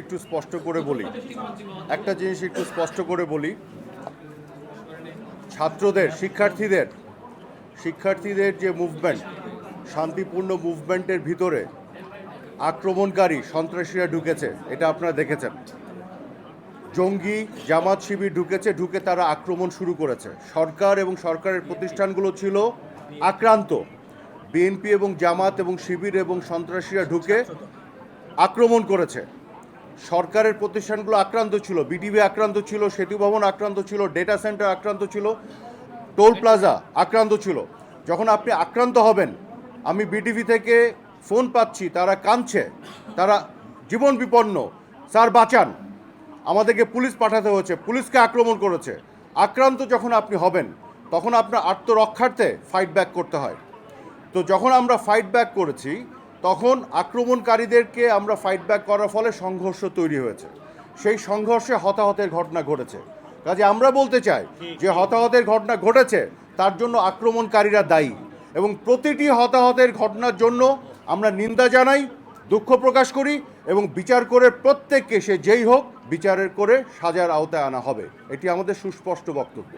একটু স্পষ্ট করে বলি। একটা জিনিস একটু স্পষ্ট করে বলি। ছাত্রদের, শিক্ষার্থীদের শিক্ষার্থীদের যে মুভমেন্ট শান্তিপূর্ণ মুভমেন্টের ভিতরে আক্রমণকারী সন্ত্রাসীরা ঢুকেছে, এটা আপনারা দেখেছেন। জঙ্গি জামাত শিবির ঢুকেছে, ঢুকে তারা আক্রমণ শুরু করেছে। সরকার এবং সরকারের প্রতিষ্ঠানগুলো ছিল আক্রান্ত। বিএনপি এবং জামাত এবং শিবির এবং সন্ত্রাসীরা ঢুকে আক্রমণ করেছে। সরকারের প্রতিষ্ঠানগুলো আক্রান্ত ছিল বিটিভি আক্রান্ত ছিল, সেতু ভবন আক্রান্ত ছিল ডেটা সেন্টার আক্রান্ত ছিল টোল প্লাজা আক্রান্ত ছিল। যখন আপনি আক্রান্ত হবেন, আমি বিটিভি থেকে ফোন পাচ্ছি, তারা কাঁদছে, তারা জীবন বিপন্ন, স্যার বাঁচান। আমাদেরকে পুলিশ পাঠাতে হয়েছে, পুলিশকে আক্রমণ করেছে। আক্রান্ত যখন আপনি হবেন, তখন আপনার আত্মরক্ষার্থে ফাইট ব্যাক করতে হয়। তো যখন আমরা ফাইট ব্যাক করেছি তখন আক্রমণকারীদেরকে আমরা ফাইট ব্যাক করার ফলে সংঘর্ষ তৈরি হয়েছে। সেই সংঘর্ষে হতাহতের ঘটনা ঘটেছে। কাজে আমরা বলতে চাই যে হতাহতের ঘটনা ঘটেছে, তার জন্য আক্রমণকারীরা দায়ী এবং প্রতিটি হতাহতের ঘটনার জন্য আমরা নিন্দা জানাই, দুঃখ প্রকাশ করি এবং বিচার করে প্রত্যেককে সে যেই হোক বিচারের করে সাজার আওতায় আনা হবে। এটি আমাদের সুস্পষ্ট বক্তব্য।